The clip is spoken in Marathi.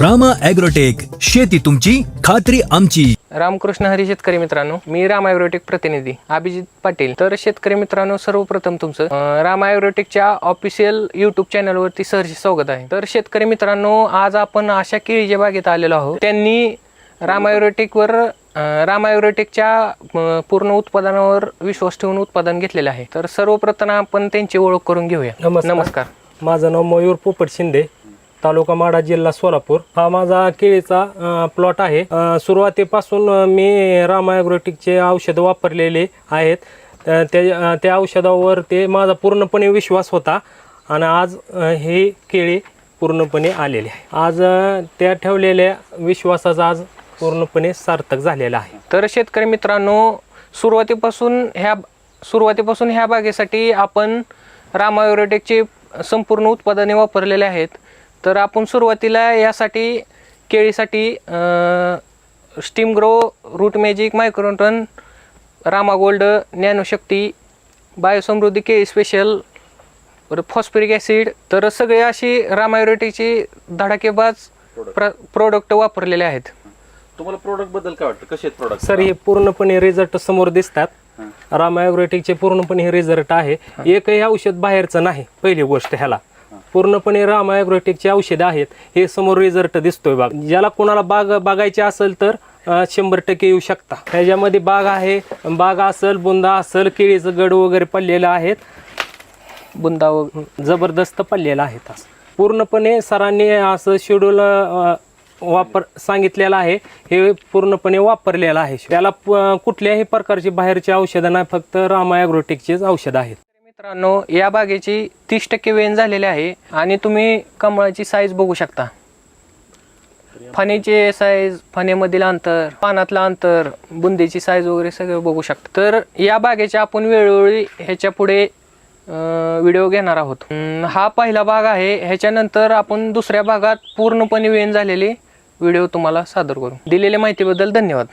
रामा ॲग्रोटेक शेती तुमची खात्री आमची. रामकृष्ण हरी शेतकरी मित्रांनो मी राम ॲग्रोटेक प्रतिनिधी अभिजित पाटील. तर शेतकरी मित्रांनो सर्वप्रथम तुमचं अं, राम ॲग्रोटेकच्या ऑफिशियल युट्यूब चॅनलवरती सहर्ष स्वागत आहे. तर शेतकरी मित्रांनो आज आपण अशा केळीच्या बागेत आलेलो आहोत. त्यांनी राम ॲग्रोटेकवर अं, राम ॲग्रोटेकच्या अं, पूर्ण उत्पादनावर विश्वास ठेवून उत्पादन घेतलेलं आहे. तर सर्वप्रथम आपण त्यांची ओळख करून घेऊया. नमस्कार. नमस्कार. माझं नाव मयूर पोपट शिंदे. तालुका माडा जिल्हा सोलापूर. हा माझा केळीचा प्लॉट आहे. सुरुवातीपासून मी रामायग्रोटिकचे औषधं वापरलेले आहेत. त्या त्या औषधावर ते माझा पूर्णपणे विश्वास होता. आणि आज हे केळी पूर्णपणे आलेले आहे. आज त्या ठेवलेल्या विश्वासाचा आज पूर्णपणे सार्थक झालेला आहे. तर शेतकरी मित्रांनो सुरुवातीपासून ह्या सुरुवातीपासून ह्या बागेसाठी आपण रामायोरेटेकचे संपूर्ण उत्पादने वापरलेले आहेत. तर आपण सुरुवातीला यासाठी केळीसाठी steam grow root magic मायक्रोटन Rama gold नॅनोशक्ती बायोसमृद्धी केळी स्पेशल परत फॉस्फरिक ॲसिड तर सगळे अशी रामायोरेटेकची धडाकेबाज प्र प्रोडक्ट वापरलेले आहेत. तुम्हाला प्रोडक्टबद्दल काय वाटतं? कसे आहेत प्रोडक्ट सर हे पूर्णपणे रिझल्ट समोर दिसतात. रामायोग्रेटिकचे पूर्णपणे हे रिझल्ट आहे. एकही औषध बाहेरचं नाही पहिली गोष्ट ह्याला. पूर्णपणे रामायोग्रेटिकचे औषध आहेत. हे समोर रिझल्ट दिसतोय बाग ज्याला कोणाला बाग बघायची असेल तर शंभर टक्के येऊ शकता. ह्याच्यामध्ये बाग आहे. बाग असेल बुंदा असेल केळीचं गड वगैरे पडलेलं आहेत. बुंदा व जबरदस्त पडलेलं आहेत असं पूर्णपणे सरांनी असं शेड्यूल वापर सांगितलेलं आहे. हे पूर्णपणे वापरलेलं आहे. त्याला प- कुठल्याही प्रकारची बाहेरची औषधं नाही. फक्त रामा रामायग्रोटिकचीच औषधं आहेत. मित्रांनो या बागेची तीस टक्के वेन झालेली आहे आणि तुम्ही कमळाची साईज बघू शकता. फणीचे साईज फणीमधील अंतर पानातलं अंतर बुंदीची साईज वगैरे सगळं बघू शकता. तर या बागेच्या आपण वेळोवेळी ह्याच्या पुढे व्हिडिओ घेणार आहोत. हा पहिला भाग आहे. ह्याच्यानंतर आपण दुसऱ्या भागात पूर्णपणे वेन झालेली व्हिडिओ तुम्हाला सादर करू. दिलेल्या माहितीबद्दल धन्यवाद.